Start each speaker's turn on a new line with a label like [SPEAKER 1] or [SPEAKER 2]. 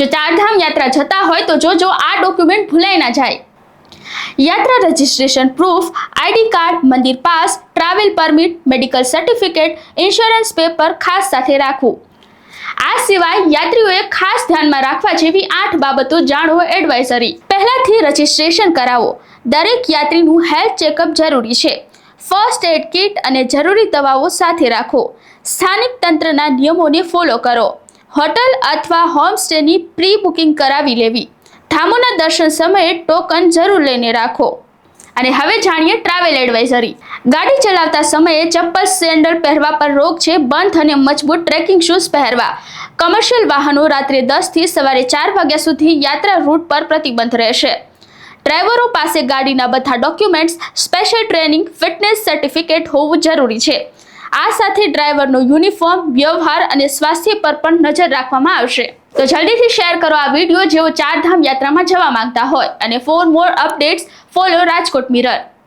[SPEAKER 1] જો ચારધામ યાત્રા જતા હોય તો જોજો આ ડોક્યુમેન્ટ ભૂલાઈ ના જાય. યાત્રા રજિસ્ટ્રેશન પ્રૂફ આઈડી કાર્ડ મંદિર pass travel permit medical certificate insurance paper ખાસ સાથે રાખવું. આ સિવાય યાત્રીઓએ ખાસ ધ્યાનમાં રાખવા જેવી આઠ બાબતો જાણો એડવાઇઝરી પહેલાથી રજિસ્ટ્રેશન કરાવો. દરેક યાત્રીનું હેલ્થ ચેકઅપ જરૂરી છે. ફર્સ્ટ એડ કિટ અને જરૂરી દવાઓ સાથે રાખો. સ્થાનિક તંત્રના નિયમોને ફોલો કરો. હોટલ અથવા હોમસ્ટેની પ્રી બુકિંગ કરાવી લેવી. ધામોના દર્શન સમયે ટોકન જરૂર લઈને રાખો. અને હવે જાણીએ ટ્રાવેલ એડવાઇઝરી. ગાડી ચલાવતા સમયે ચપ્પલ સેન્ડલ પહેરવા પર રોક છે, બંધ અને મજબૂત ટ્રેકિંગ શૂઝ પહેરવા. કમર્શિયલ વાહનો રાત્રે દસથી સવારે ચાર વાગ્યા સુધી યાત્રા રૂટ પર પ્રતિબંધ રહેશે. ડ્રાઈવરો પાસે ગાડીના બધા documents, special training, fitness certificate હોવું જરૂરી છે. આ સાથે ડ્રાઈવરનો યુનિફોર્મ, વ્યવહાર અને સ્વાસ્થ્ય પર પણ નજર રાખવામાં આવશે. તો જલ્દીથી શેર કરો આ વીડિયો જેઓ ચારધામ યાત્રામાં જવા માંગતા હોય અને for more updates follow Rajkot Mirror